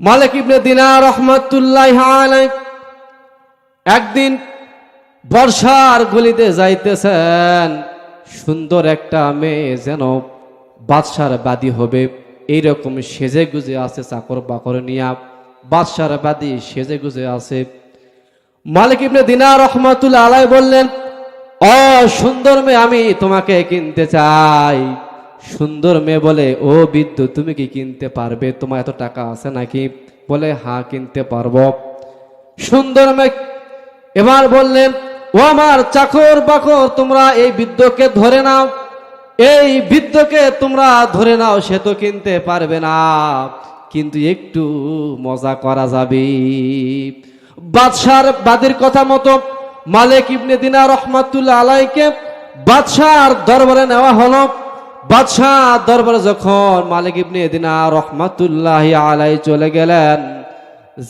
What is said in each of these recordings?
মালিক ইবনে দিনা রহমতুল্লাহ একদিন বর্ষার গলিতে যাইতেছেন। সুন্দর একটা মেয়ে যেন বাদশার বাদী হবে। এইরকম সেজে গুজে আছে চাকর বাকর নিয়া। বাদশার বাদী সেজে গুজে আছে। মালিক ইবনে দিনা রহমতুল্লাহ আলাই বললেন ও সুন্দর মেয়ে, আমি তোমাকে কিনতে চাই। সুন্দর মেয়ে বলে, ও বিদ্যুৎ তুমি কি কিনতে পারবে? তোমার এত টাকা আছে নাকি? বলে, হা, কিনতে পারব। সুন্দর মেয়ে এবার বললেন ও আমার চাকর বাকর, তোমরা এই বৃদ্ধকে ধরে নাও। এই বৃদ্ধকে তোমরা ধরে নাও, সে তো কিনতে পারবে না। কিন্তু একটু মজা করা যাবে। বাদশার বাদির কথা মতো মালিক ইবনে দিনা রহমাতুল্লাহ আলাইকে বাদশার দরবারে নেওয়া হলো। বাদশাহ দরবারে যখন মালিক ইবনে দিনা রহমাতুল্লাহ আলাই চলে গেলেন,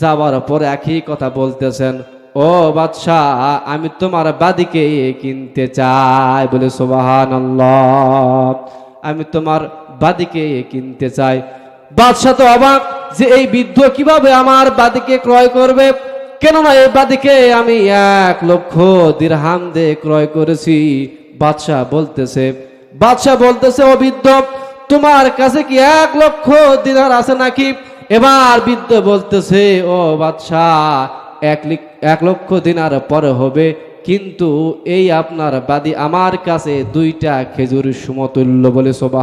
যাওয়ার পর একই কথা বলতেছেন, ও বাদশাহ, আমি তোমার বাদিকে কিনতে চাই। বলে সোবাহান আমি তোমার বাদিকে কিনতে চাই। বাদশাহ তো অবাক যে এই বৃদ্ধ কীভাবে আমার বাদিকে ক্রয় করবে? কেননা এই বাদিকে আমি এক লক্ষ দিরহাম দিয়ে ক্রয় করেছি। বাদশাহ বলতেছে বাদশাহ বলতেছে, ও বৃদ্ধ, তোমার কাছে কি এক লক্ষ দিনার আছে নাকি? এবার বৃদ্ধ বলতেছে, ও বাদশাহ, এক লিক- এক লক্ষ দিনার পরে হবে, কিন্তু এই আপনার বাদী আমার কাছে দুইটা খেজুর সমতুল্য বলে সোবা